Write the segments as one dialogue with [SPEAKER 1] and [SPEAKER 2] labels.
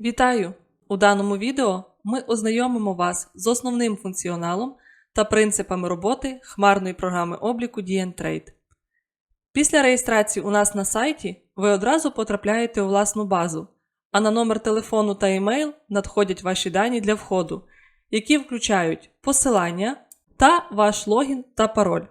[SPEAKER 1] Вітаю! У даному відео ми ознайомимо вас з основним функціоналом та принципами роботи хмарної програми обліку DNTrade. Після реєстрації у нас на сайті ви одразу потрапляєте у власну базу, а на номер телефону та емейл надходять ваші дані для входу, які включають посилання та ваш логін та пароль.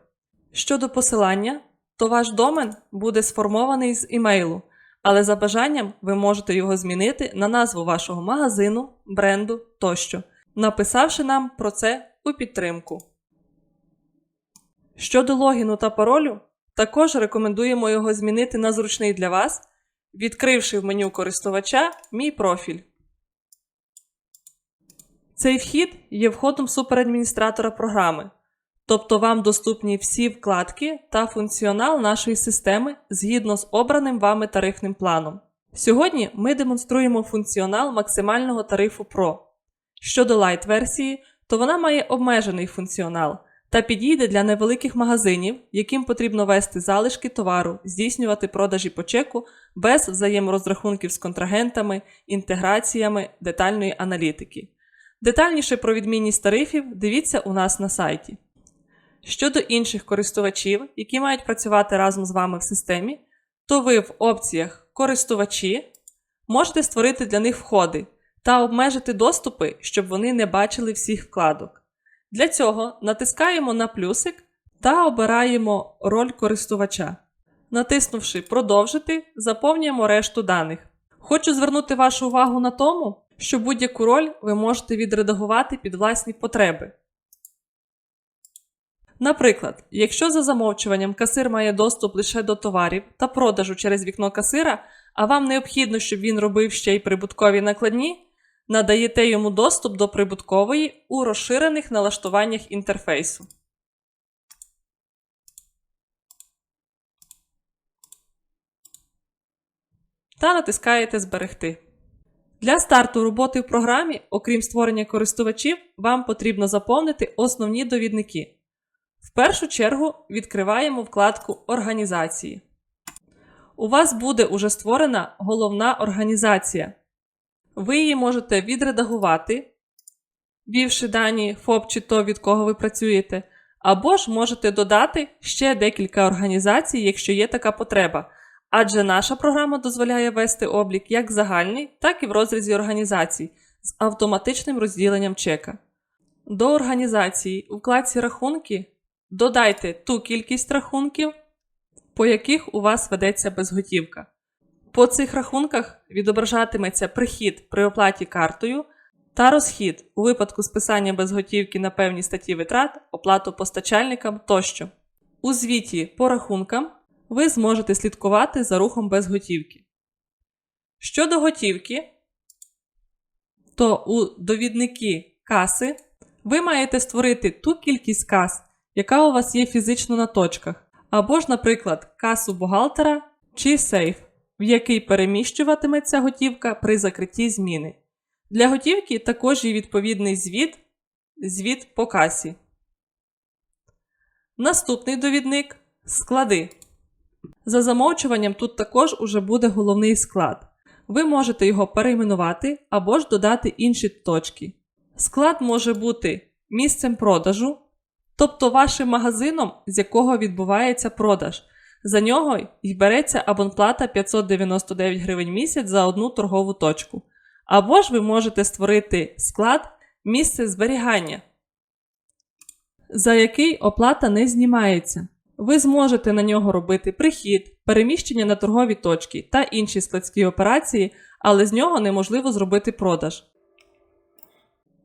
[SPEAKER 1] Щодо посилання, то ваш домен буде сформований з імейлу, але за бажанням ви можете його змінити на назву вашого магазину, бренду тощо, написавши нам про це у підтримку. Щодо логіну та паролю, також рекомендуємо його змінити на зручний для вас, відкривши в меню користувача Мій профіль. Цей вхід є входом суперадміністратора програми, тобто вам доступні всі вкладки та функціонал нашої системи згідно з обраним вами тарифним планом. Сьогодні ми демонструємо функціонал максимального тарифу Pro. Щодо Lite версії, то вона має обмежений функціонал та підійде для невеликих магазинів, яким потрібно вести залишки товару, здійснювати продажі по чеку без взаєморозрахунків з контрагентами, інтеграціями, детальної аналітики. Детальніше про відмінність тарифів дивіться у нас на сайті. Щодо інших користувачів, які мають працювати разом з вами в системі, то ви в опціях Користувачі можете створити для них входи та обмежити доступи, щоб вони не бачили всіх вкладок. Для цього натискаємо на плюсик та обираємо роль користувача. Натиснувши Продовжити, заповнюємо решту даних. Хочу звернути вашу увагу на тому, що будь-яку роль ви можете відредагувати під власні потреби. Наприклад, якщо за замовчуванням касир має доступ лише до товарів та продажу через вікно касира, а вам необхідно, щоб він робив ще й прибуткові накладні, надаєте йому доступ до прибуткової у розширених налаштуваннях інтерфейсу. Та натискаєте Зберегти. Для старту роботи в програмі, окрім створення користувачів, вам потрібно заповнити основні довідники. В першу чергу відкриваємо вкладку Організації. У вас буде уже створена головна організація. Ви її можете відредагувати, ввівши дані ФОП чи то, від кого ви працюєте, або ж можете додати ще декілька організацій, якщо є така потреба. Адже наша програма дозволяє вести облік як загальний, так і в розрізі організацій з автоматичним розділенням чека. До організації у вкладці Рахунки Додайте ту кількість рахунків, по яких у вас ведеться безготівка. По цих рахунках відображатиметься прихід при оплаті картою та розхід у випадку списання безготівки на певні статті витрат, оплату постачальникам тощо. У звіті по рахункам ви зможете слідкувати за рухом безготівки. Щодо готівки, то у довідники каси ви маєте створити ту кількість кас яка у вас є фізично на точках, або ж, наприклад, касу бухгалтера чи сейф, в який переміщуватиметься готівка при закритті зміни. Для готівки також є відповідний звіт, звіт по касі. Наступний довідник склади. За замовчуванням тут також уже буде головний склад. Ви можете його перейменувати або ж додати інші точки. Склад може бути місцем продажу, тобто вашим магазином, з якого відбувається продаж. За нього й береться абонплата 599 гривень місяць за одну торгову точку. Або ж ви можете створити склад місце зберігання, за який оплата не знімається. Ви зможете на нього робити прихід, переміщення на торгові точки та інші складські операції, але з нього неможливо зробити продаж.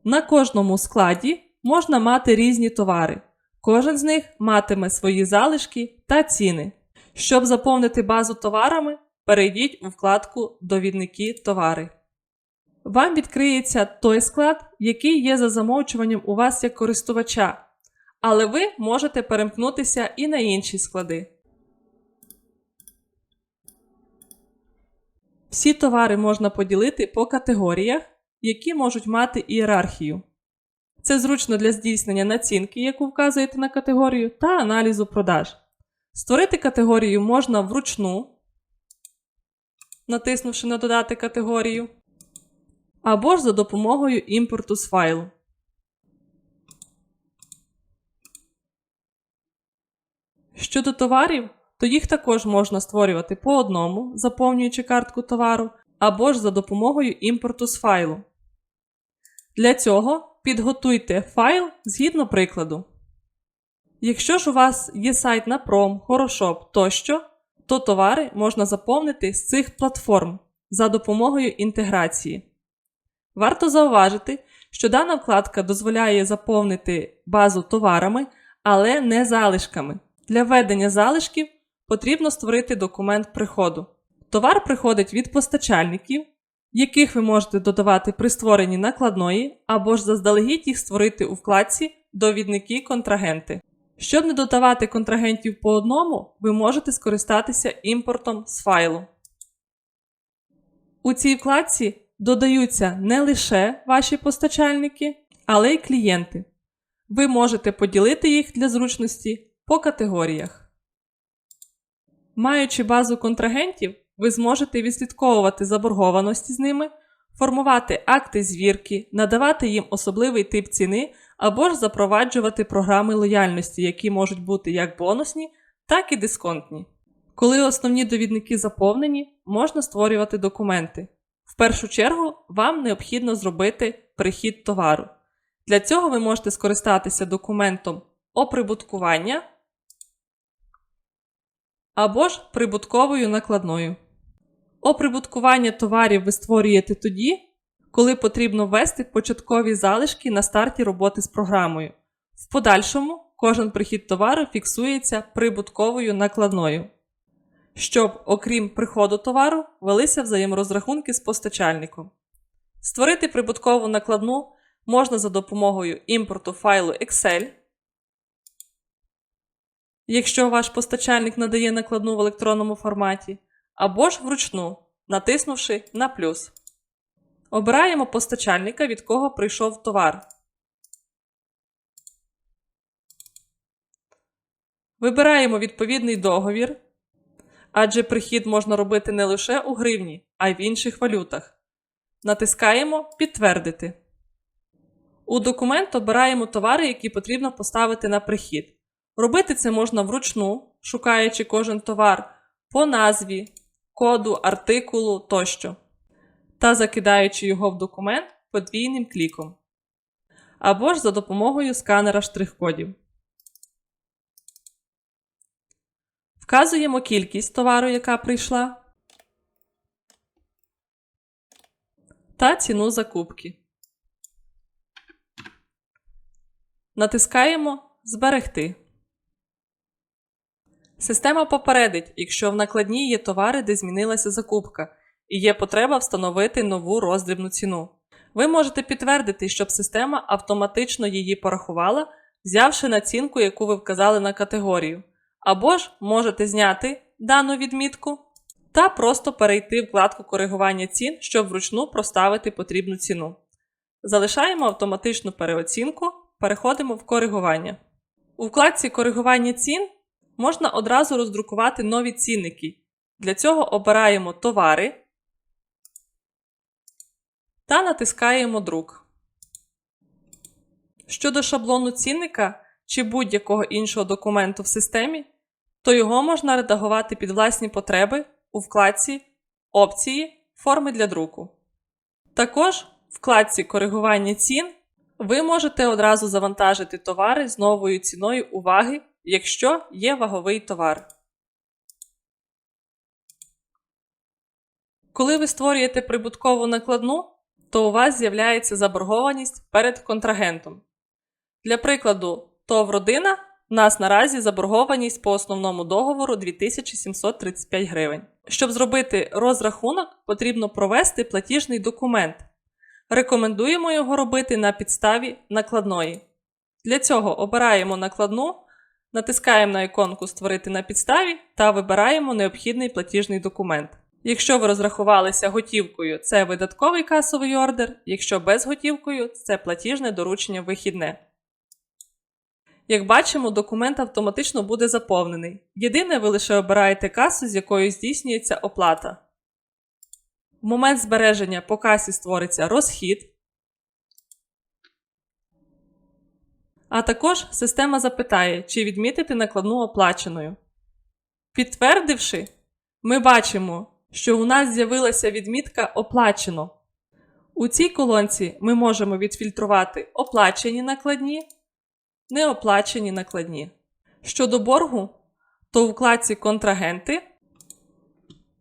[SPEAKER 1] На кожному складі можна мати різні товари. Кожен з них матиме свої залишки та ціни. Щоб заповнити базу товарами, перейдіть у вкладку Довідники товари. Вам відкриється той склад, який є за замовчуванням у вас як користувача, але ви можете перемкнутися і на інші склади. Всі товари можна поділити по категоріях, які можуть мати ієрархію. Це зручно для здійснення націнки, яку вказуєте на категорію, та аналізу продаж. Створити категорію можна вручну, натиснувши на Додати категорію. або ж за допомогою імпорту з файлу. Щодо товарів, то їх також можна створювати по одному, заповнюючи картку товару, або ж за допомогою імпорту з файлу. Для цього підготуйте файл згідно прикладу. Якщо ж у вас є сайт на пром, Хорошоп тощо, то товари можна заповнити з цих платформ за допомогою інтеграції. Варто зауважити, що дана вкладка дозволяє заповнити базу товарами, але не залишками. Для введення залишків потрібно створити документ приходу. Товар приходить від постачальників, яких ви можете додавати при створенні накладної, або ж заздалегідь їх створити у вкладці Довідники контрагенти. Щоб не додавати контрагентів по одному, ви можете скористатися імпортом з файлу. У цій вкладці додаються не лише ваші постачальники, але й клієнти. Ви можете поділити їх для зручності по категоріях. Маючи базу контрагентів, ви зможете відслідковувати заборгованості з ними, формувати акти звірки, надавати їм особливий тип ціни або ж запроваджувати програми лояльності, які можуть бути як бонусні, так і дисконтні. Коли основні довідники заповнені, можна створювати документи. В першу чергу вам необхідно зробити прихід товару. Для цього ви можете скористатися документом оприбуткування або ж прибутковою накладною. Оприбуткування товарів ви створюєте тоді, коли потрібно ввести початкові залишки на старті роботи з програмою. В подальшому кожен прихід товару фіксується прибутковою накладною, щоб, окрім приходу товару, велися взаєморозрахунки з постачальником. Створити прибуткову накладну можна за допомогою імпорту файлу Excel. Якщо ваш постачальник надає накладну в електронному форматі, або ж вручну, натиснувши на плюс. Обираємо постачальника, від кого прийшов товар. Вибираємо відповідний договір, адже прихід можна робити не лише у гривні, а й в інших валютах. Натискаємо Підтвердити. У документ обираємо товари, які потрібно поставити на прихід. Робити це можна вручну, шукаючи кожен товар по назві, коду, артикулу тощо, та закидаючи його в документ подвійним кліком, або ж за допомогою сканера штрих-кодів. Вказуємо кількість товару, яка прийшла, та ціну закупки. Натискаємо Зберегти. Система попередить, якщо в накладній є товари, де змінилася закупка, і є потреба встановити нову роздрібну ціну. Ви можете підтвердити, щоб система автоматично її порахувала, взявши націнку, яку ви вказали на категорію. Або ж можете зняти дану відмітку та просто перейти вкладку коригування цін, щоб вручну проставити потрібну ціну. Залишаємо автоматичну переоцінку, переходимо в коригування. У вкладці коригування цін можна одразу роздрукувати нові цінники. Для цього обираємо Товари та натискаємо Друк. Щодо шаблону цінника чи будь-якого іншого документу в системі, то його можна редагувати під власні потреби у вкладці Опції Форми для друку. Також в вкладці Коригування цін ви можете одразу завантажити товари з новою ціною уваги якщо є ваговий товар. Коли ви створюєте прибуткову накладну, то у вас з'являється заборгованість перед контрагентом. Для прикладу, ТОВ родина у нас наразі заборгованість по основному договору 2735 гривень. Щоб зробити розрахунок, потрібно провести платіжний документ. Рекомендуємо його робити на підставі накладної. Для цього обираємо накладну Натискаємо на іконку Створити на підставі та вибираємо необхідний платіжний документ. Якщо ви розрахувалися готівкою, це видатковий касовий ордер, якщо безготівкою, це платіжне доручення вихідне. Як бачимо, документ автоматично буде заповнений. Єдине, ви лише обираєте касу, з якою здійснюється оплата. В момент збереження по касі створиться розхід. А також система запитає, чи відмітити накладну оплаченою. Підтвердивши, ми бачимо, що у нас з'явилася відмітка Оплачено. У цій колонці ми можемо відфільтрувати оплачені накладні, неоплачені накладні. Щодо боргу, то у вкладці Контрагенти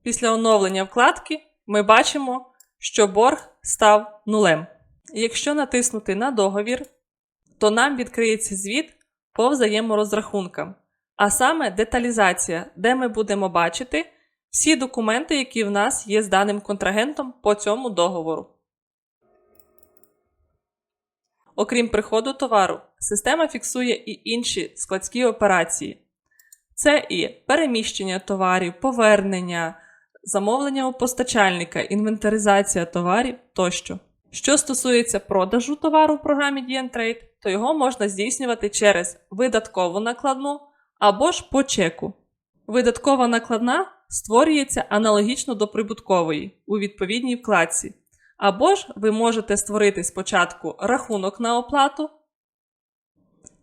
[SPEAKER 1] після оновлення вкладки ми бачимо, що борг став нулем. Якщо натиснути на договір, то нам відкриється звіт по взаєморозрахункам, а саме деталізація, де ми будемо бачити всі документи, які в нас є з даним контрагентом по цьому договору. Окрім приходу товару, система фіксує і інші складські операції. Це і переміщення товарів, повернення, замовлення у постачальника, інвентаризація товарів тощо. Що стосується продажу товару в програмі DNTrade, то його можна здійснювати через видаткову накладну або ж по чеку. Видаткова накладна створюється аналогічно до прибуткової у відповідній вкладці. Або ж ви можете створити спочатку рахунок на оплату,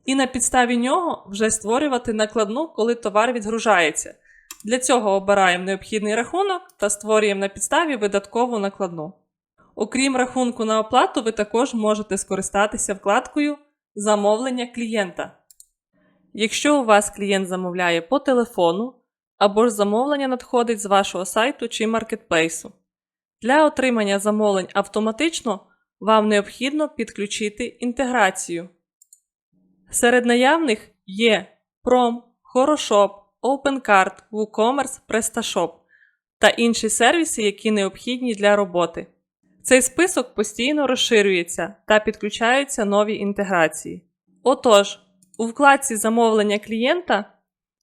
[SPEAKER 1] і на підставі нього вже створювати накладну, коли товар відгружається. Для цього обираємо необхідний рахунок та створюємо на підставі видаткову накладну. Окрім рахунку на оплату, ви також можете скористатися вкладкою Замовлення клієнта. Якщо у вас клієнт замовляє по телефону, або ж замовлення надходить з вашого сайту чи маркетплейсу. Для отримання замовлень автоматично вам необхідно підключити інтеграцію. Серед наявних є Prom, Хорошоп, OpenCard, WooCommerce, PrestaShop та інші сервіси, які необхідні для роботи. Цей список постійно розширюється та підключаються нові інтеграції. Отож, у вкладці замовлення клієнта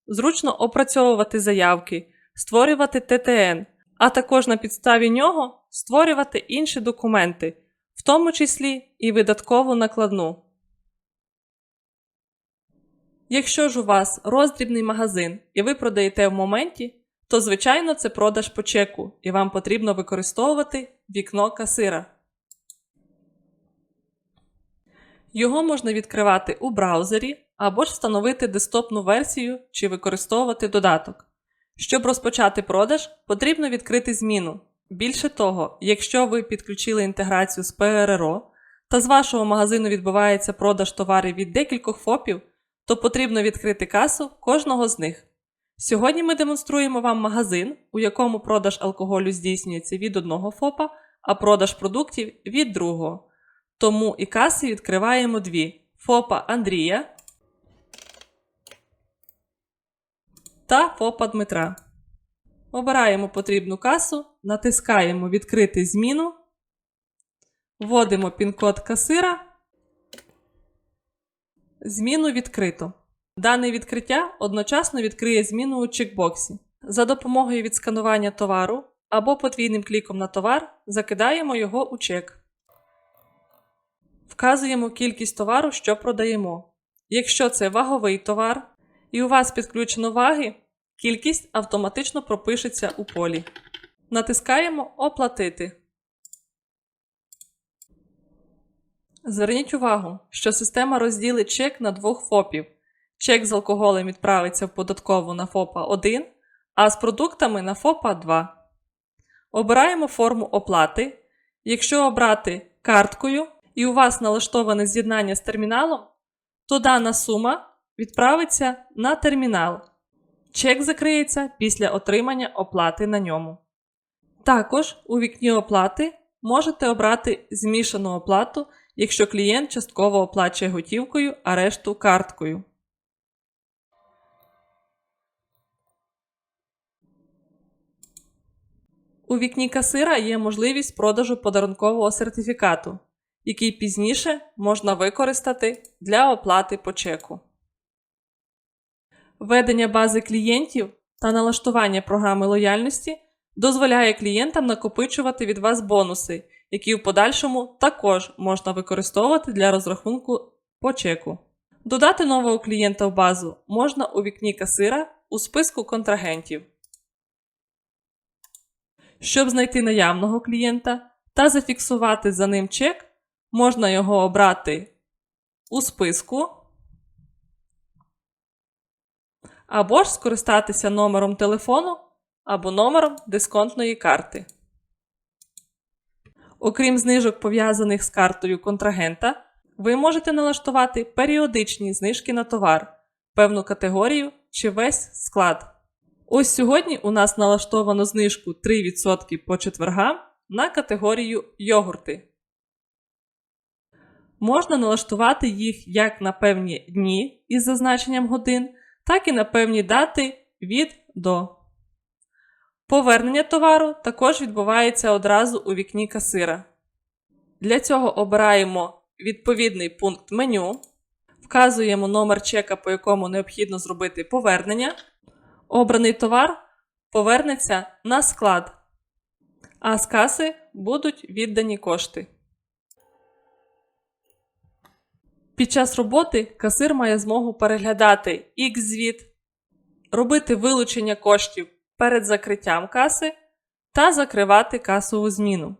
[SPEAKER 1] зручно опрацьовувати заявки, створювати ТТН, а також на підставі нього створювати інші документи, в тому числі і видаткову накладну. Якщо ж у вас роздрібний магазин і ви продаєте в моменті, то звичайно це продаж по чеку, і вам потрібно використовувати вікно касира. Його можна відкривати у браузері або ж встановити десктопну версію чи використовувати додаток. Щоб розпочати продаж, потрібно відкрити зміну. Більше того, якщо ви підключили інтеграцію з ПРРО та з вашого магазину відбувається продаж товарів від декількох ФОПів, то потрібно відкрити касу кожного з них. Сьогодні ми демонструємо вам магазин, у якому продаж алкоголю здійснюється від одного ФОПа, а продаж продуктів від другого. Тому і каси відкриваємо дві: ФОПа Андрія та ФОПа Дмитра. Обираємо потрібну касу, натискаємо Відкрити зміну, вводимо пін-код касира. Зміну відкрито. Дане відкриття одночасно відкриє зміну у чекбоксі. За допомогою відсканування товару або подвійним кліком на товар закидаємо його у чек. Вказуємо кількість товару, що продаємо. Якщо це ваговий товар і у вас підключено ваги, кількість автоматично пропишеться у полі. Натискаємо Оплатити. Зверніть увагу, що система розділить чек на двох ФОПів. Чек з алкоголем відправиться в податкову на ФОПа 1, а з продуктами на ФОПа 2. Обираємо форму оплати. Якщо обрати карткою і у вас налаштоване з'єднання з терміналом, то дана сума відправиться на термінал. Чек закриється після отримання оплати на ньому. Також у вікні оплати можете обрати змішану оплату, якщо клієнт частково оплачує готівкою, а решту карткою. У вікні касира є можливість продажу подарункового сертифікату, який пізніше можна використати для оплати по чеку. Введення бази клієнтів та налаштування програми лояльності дозволяє клієнтам накопичувати від вас бонуси, які в подальшому також можна використовувати для розрахунку по чеку. Додати нового клієнта в базу можна у вікні касира у списку контрагентів. Щоб знайти наявного клієнта та зафіксувати за ним чек, можна його обрати у списку або ж скористатися номером телефону або номером дисконтної карти. Окрім знижок, пов'язаних з картою контрагента, ви можете налаштувати періодичні знижки на товар, певну категорію чи весь склад. Ось сьогодні у нас налаштовано знижку 3% по четвергам на категорію йогурти. Можна налаштувати їх як на певні дні із зазначенням годин, так і на певні дати від до. Повернення товару також відбувається одразу у вікні касира. Для цього обираємо відповідний пункт меню, вказуємо номер чека, по якому необхідно зробити повернення. Обраний товар повернеться на склад, а з каси будуть віддані кошти. Під час роботи касир має змогу переглядати X-звіт, робити вилучення коштів перед закриттям каси та закривати касову зміну.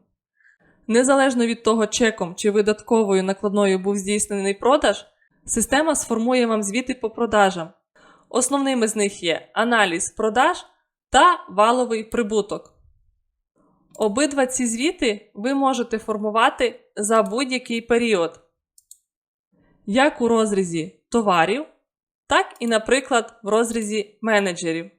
[SPEAKER 1] Незалежно від того, чеком чи видатковою накладною був здійснений продаж, система сформує вам звіти по продажам. Основними з них є аналіз продаж та валовий прибуток. Обидва ці звіти ви можете формувати за будь-який період, як у розрізі товарів, так і, наприклад, в розрізі менеджерів.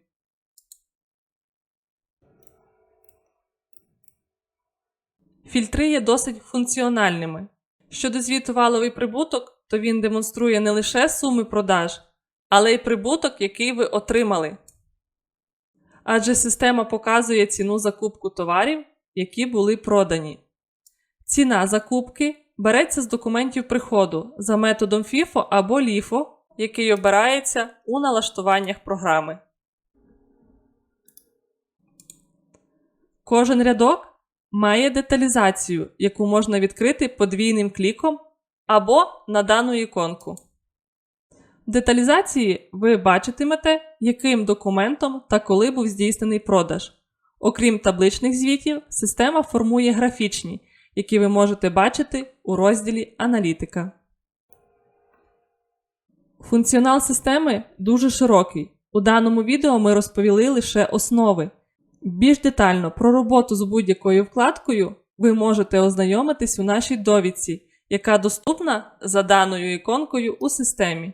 [SPEAKER 1] Фільтри є досить функціональними. Щодо звіту валовий прибуток, то він демонструє не лише суми продаж, але й прибуток, який ви отримали. Адже система показує ціну закупку товарів, які були продані. Ціна закупки береться з документів приходу за методом FIFO або LIFO, який обирається у налаштуваннях програми. Кожен рядок має деталізацію, яку можна відкрити подвійним кліком або на дану іконку. Деталізації ви бачитимете, яким документом та коли був здійснений продаж. Окрім табличних звітів, система формує графічні, які ви можете бачити у розділі Аналітика. Функціонал системи дуже широкий. У даному відео ми розповіли лише основи. Більш детально про роботу з будь-якою вкладкою ви можете ознайомитись у нашій довідці, яка доступна за даною іконкою у системі.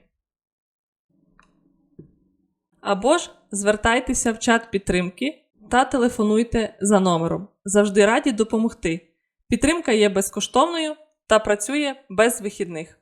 [SPEAKER 1] Або ж звертайтеся в чат підтримки та телефонуйте за номером. Завжди раді допомогти. Підтримка є безкоштовною та працює без вихідних.